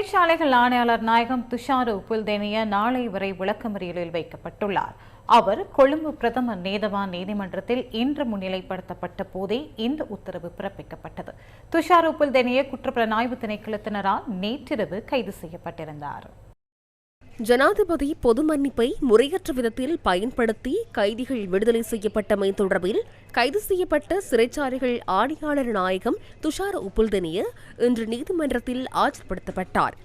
சிறைச்சாலைகள் ஆணையாளர் நாயகம் துஷாரு உப்புல்தேனிய நாளை வரை விளக்கமறியலில் வைக்கப்பட்டுள்ளார். அவர் கொழும்பு பிரதம நீதவான் நீதிமன்றத்தில் இன்று முன்னிலைப்படுத்தப்பட்ட போதே இந்த உத்தரவு பிறப்பிக்கப்பட்டது. துஷார் உப்புல்தேனிய குற்றப்புலனாய்வு திணைக்களத்தினரால் நேற்றிரவு கைது செய்யப்பட்டிருந்தார். ஜனாதிபதி பொது மன்னிப்பை முறையற்ற விதத்தில் பயன்படுத்தி கைதிகள் விடுதலை செய்யப்பட்டமை தொடர்பில் கைது செய்யப்பட்ட சிறைச்சாலைகள் ஆணையாளர் நாயகம் துஷார் உப்புல்தனிய இன்று நீதிமன்றத்தில் ஆஜர்படுத்தப்பட்டார்.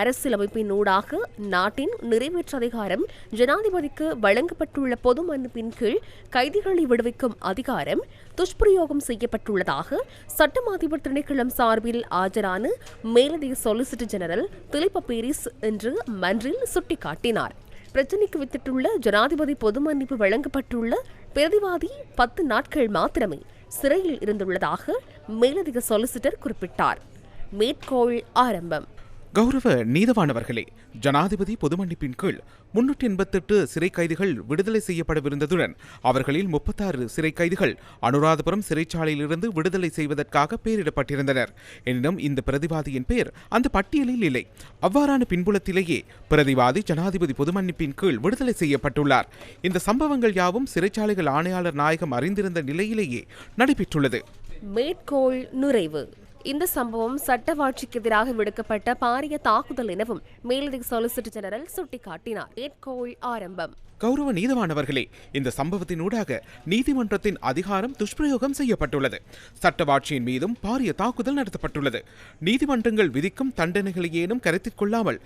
அரசியலமைப்பின் ஊடாக நாட்டின் நிறைவேற்று அதிகாரம் ஜனாதிபதிக்கு வழங்கப்பட்டுள்ள பொது மன்னிப்பின் கீழ் கைதிகளை விடுவிக்கும் அதிகாரம் துஷ்பிரயோகம் செய்யப்பட்டுள்ளதாக சட்டம் அதிபர் திணைக்களம் சார்பில் ஆஜரான மேலதிக சொலிசிட்டர் ஜெனரல் திலிப பீரிஸ் இன்று மன்றில் சுட்டிக்காட்டினார். பிரச்சினைக்கு வித்திட்டுள்ள ஜனாதிபதி பொது மன்னிப்பு வழங்கப்பட்டுள்ள பிரதிவாதி பத்து நாட்கள் மாத்திரமே சிறையில் இருந்துள்ளதாக மேலதிக சொலிசிட்டர் குறிப்பிட்டார். மேற்கோள் ஆரம்பம். கௌரவ நீதவானவர்களே ஜனாதிபதி பொது மன்னிப்பின் கீழ் முன்னூற்றி எண்பத்தெட்டு சிறை கைதிகள் விடுதலை செய்யப்படவிருந்ததுடன் அவர்களில் முப்பத்தாறு சிறை கைதிகள் அனுராதபுரம் சிறைச்சாலையிலிருந்து விடுதலை செய்வதற்காக பெயரிடப்பட்டிருந்தனர். எனினும் இந்த பிரதிவாதியின் பெயர் அந்த பட்டியலில் இல்லை. அவ்வாறான பின்புலத்திலேயே பிரதிவாதி ஜனாதிபதி பொது மன்னிப்பின் கீழ் விடுதலை செய்யப்பட்டுள்ளார். இந்த சம்பவங்கள் யாவும் சிறைச்சாலைகள் ஆணையாளர் நாயகம் அறிந்திருந்த நிலையிலேயே நடைபெற்றுள்ளது. மேற்கோள் நுழைவு இந்த சம்பவம் சட்டவாட்சிக்கு எதிராக விடுக்கப்பட்ட பாரிய தாக்குதல் எனவும் மேலதிக சொலிசிட்டர் ஜெனரல் சுட்டிக்காட்டினார். ஏற்கோள் ஆரம்பம். கௌரவ நீதவானவர்களே இந்த சம்பவத்தினூடாக நீதிமன்றத்தின் அதிகாரம் துஷ்பிரயோகம் செய்யப்பட்டுள்ளது. சட்டவாட்சியின் மீதும் பாரிய தாக்குதல் நடத்தப்பட்டுள்ளது. நீதிமன்றங்கள் விதிக்கும் தண்டனைகளை ஏனும் கருத்தில் கொள்ளாமல்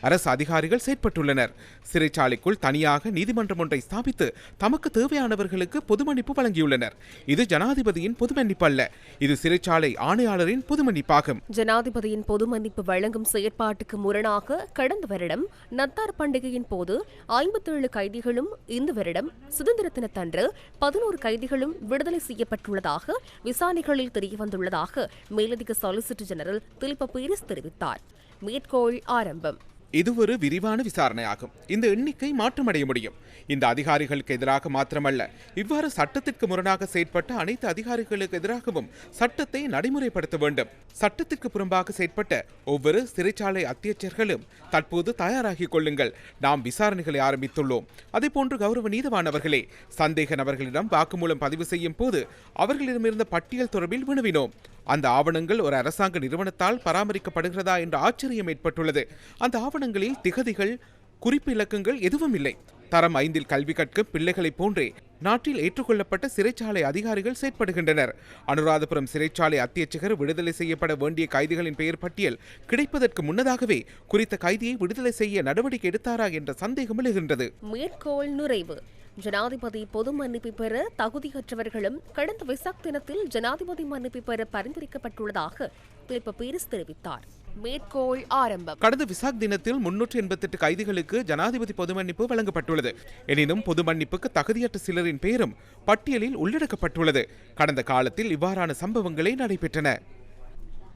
அரசு அதிகாரிகள் செயற்பட்டுள்ளனர். சிறைச்சாலைக்குள் தனியாக நீதிமன்றம் ஒன்றை ஸ்தாபித்து தமக்கு தேவையானவர்களுக்கு பொது மன்னிப்பு வழங்கியுள்ளனர். இது ஜனாதிபதியின் பொது மன்னிப்பு அல்ல. இது சிறைச்சாலை ஆணையாளரின் பொது மன்னிப்பாகும் ஜனாதிபதியின் பொது மன்னிப்பு வழங்கும் செயற்பாட்டுக்கு முரணாக கடந்த வருடம் நத்தார் பண்டிகையின் போது ஐம்பத்தேழு கைதிகளும் இந்த வருடம் சுதந்திர தினத்தன்று பதினோரு கைதிகளும் விடுதலை செய்யப்பட்டுள்ளதாக விசாரணைகளில் தெரியவந்துள்ளதாக மேலதிக சொலிசிட்டர் ஜெனரல் திலிப பீரிஸ் தெரிவித்தார். மேற்கோள் ஆரம்பம். இது ஒரு விரிவான விசாரணையாகும். இந்த எண்ணிக்கை மாற்றமடைய முடியும். இந்த அதிகாரிகளுக்கு எதிராக மாத்திரமல்ல இவ்வாறு சட்டத்திற்கு முரணாக செயற்பட்ட அனைத்து அதிகாரிகளுக்கு எதிராகவும் சட்டத்தை நடைமுறைப்படுத்த வேண்டும். சட்டத்திற்கு புறம்பாக செயற்பட்ட ஒவ்வொரு சிறைச்சாலை அத்தியட்சர்களும் தற்போது தயாராகிக் கொள்ளுங்கள். நாம் விசாரணைகளை ஆரம்பித்துள்ளோம். அதேபோன்று கௌரவ நீதவானவர்களே சந்தேக நபர்களிடம் வாக்குமூலம் பதிவு செய்யும் போது அவர்களிடமிருந்த பட்டியல் தொடர்பில் வினவினோம். அந்த ஆவணங்கள் ஒரு அரசாங்க நிறுவனத்தால் பராமரிக்கப்படுகிறதா என்ற ஆச்சரியம் ஏற்பட்டுள்ளது. அந்த ஆவணங்களில் திகதிகள் குறிப்பு இலக்கங்கள் எதுவும் இல்லை. தரம் ஐந்தில் கல்வி கற்கும் பிள்ளைகளைப் போன்றே நாட்டில் ஏற்றுக்கொள்ளப்பட்ட சிறைச்சாலை அதிகாரிகள் செயற்படுகின்றனர். அனுராதபுரம் சிறைச்சாலை அத்தியட்சகர் விடுதலை செய்யப்பட வேண்டிய கைதிகளின் பெயர் பட்டியல் கிடைப்பதற்கு முன்னதாகவே குறித்த கைதியை விடுதலை செய்ய நடவடிக்கை எடுத்தாரா என்ற சந்தேகம் எழுகின்றது. மேற்கோள் நுழைவு ஜனாதிபதி பொது மன்னிப்பு பெற தகுதியற்றவர்களும் கடந்த விசாக் தினத்தில் ஜனாதிபதி மன்னிப்பு பெற பரிந்துரைக்கப்பட்டுள்ளதாக பிலிப்ப பீரிஸ் தெரிவித்தார். மேற்கோள் ஆரம்பம். கடந்த விசாக் தினத்தில் முன்னூற்று எண்பத்தெட்டு கைதிகளுக்கு ஜனாதிபதி பொது மன்னிப்பு வழங்கப்பட்டுள்ளது. எனினும் பொது மன்னிப்புக்கு தகுதியற்ற சிலரின் பெயரும் பட்டியலில் உள்ளடக்கப்பட்டுள்ளது. கடந்த காலத்தில் இவ்வாறான சம்பவங்களே நடைபெற்றன.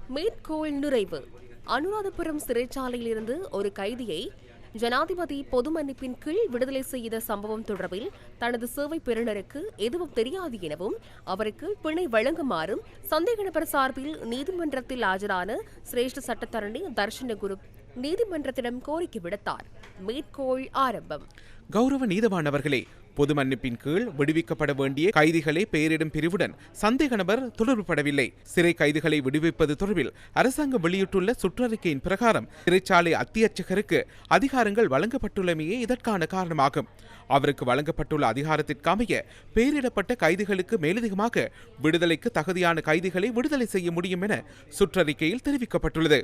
மேற்கோள் நுழைவு அனுராதபுரம் சிறைச்சாலையிலிருந்து ஒரு கைதியை ஜனாதிபதி பொது மன்னிப்பின் கீழ் விடுதலை செய்த சம்பவம் தொடர்பில் தனது சேவை பெறுநருக்கு எதுவும் தெரியாது எனவும் அவருக்கு பிணை வழங்குமாறும் சந்தேக நபர் சார்பில் நீதிமன்றத்தில் ஆஜரான சிரேஷ்ட சட்டத்தரணி தர்ஷன குரு நீதிமன்றத்திடம் கோரிக்கை விடுத்தார். மேற்கோள் ஆரம்பம். கௌரவ நீதவானவர்களே பொது மன்னிப்பின் கீழ் விடுவிக்கப்பட வேண்டிய கைதிகளை பெயரிடும் பிரிவுடன் சந்தேக நபர் தொடர்புபடவில்லை சிறை கைதிகளை விடுவிப்பது தொடர்பில் அரசாங்கம் வெளியிட்டுள்ள சுற்றறிக்கையின் பிரகாரம் சிறைச்சாலை அத்தியட்சகருக்கு அதிகாரங்கள் வழங்கப்பட்டுள்ளமையே இதற்கான காரணமாகும். அவருக்கு வழங்கப்பட்டுள்ள அதிகாரத்திற்கமைய பெயரிடப்பட்ட கைதிகளுக்கு மேலதிகமாக விடுதலைக்கு தகுதியான கைதிகளை விடுதலை செய்ய முடியும் என சுற்றறிக்கையில் தெரிவிக்கப்பட்டுள்ளது.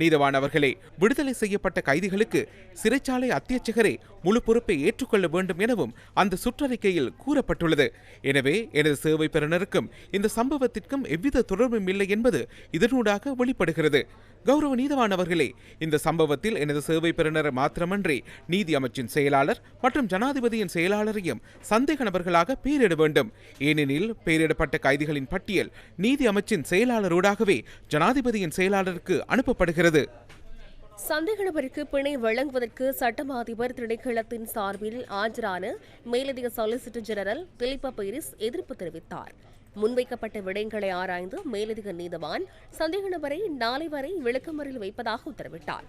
நீதவானவர்களே விடுதலை செய்யப்பட்ட கைதிகளுக்கு சிறைச்சாலை அத்தியட்சகரே முழு பொறுப்பை ஏற்றுக்கொள்ள வேண்டும் எனவும் அந்த சுற்றறிக்கையில் கூறப்பட்டுள்ளது. எனவே எனது சேவை பெறுநருக்கும் இந்த சம்பவத்திற்கும் எவ்வித தொடர்பும் இல்லை என்பது இதனூடாக வெளிப்படுகிறது. கௌரவ நீதவானவர்களே இந்த சம்பவத்தில் எனது சேவை பெறுநர் மாத்திரமன்றி நீதி அமைச்சின் செயலாளர் மற்றும் ஜனாதிபதியின் செயலாளரையும் சந்தேக நபர்களாக பெயரிட வேண்டும். ஏனெனில் பெயரிடப்பட்ட கைதிகளின் பட்டியல் நீதி அமைச்சின் செயலாளரூடாகவே ஜனாதிபதியின் செயலாளருக்கு அனுப்பப்படுகிறது. சந்தேக நபருக்கு பிணை வழங்குவதற்கு சட்டமா அதிபர் திணைக்களத்தின் சார்பில் ஆஜரான மேலதிக சொலிசிட்டர் ஜெனரல் திலீப பைரிஸ் எதிர்ப்பு தெரிவித்தார். முன்வைக்கப்பட்ட விடயங்களை ஆராய்ந்து மேலதிக நீதவான் சந்தேக நபரை நாளை வரை விளக்கமறில் வைப்பதாக உத்தரவிட்டார்.